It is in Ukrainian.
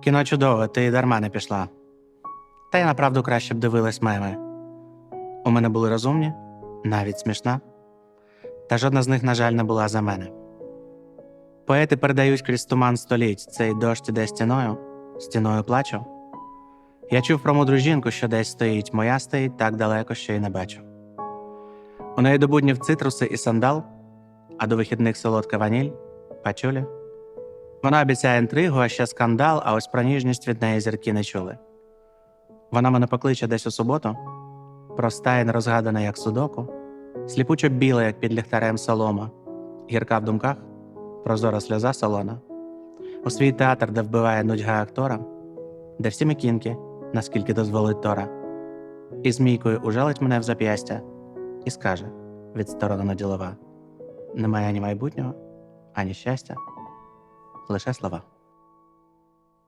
Кіно чудове, ти дарма не пішла. Та й направду краще б дивилась меми. У мене були розумні, навіть смішна. Та жодна з них, на жаль, не була за мене. Поети передають крізь туман століть, цей дощ іде стіною, стіною плачу. Я чув про мудру жінку, що десь стоїть, моя стоїть так далеко, що й не бачу. У неї до буднів цитруси і сандал, а до вихідних солодка ваніль, пачулі. Вона обіцяє інтригу, а ще скандал, а ось про ніжність від неї зірки не чули. Вона мене покличе десь у суботу, проста і нерозгадана, як судоку, сліпучо біла, як під ліхтарем солома, гірка в думках, прозора сльоза солона, у свій театр, де вбиває нудьга актора, де всі мікінки, наскільки дозволить Тора, і змійкою ужалить мене в зап'ястя. І скаже відсторонено ділова: немає ані майбутнього, ані щастя, Lešeslava.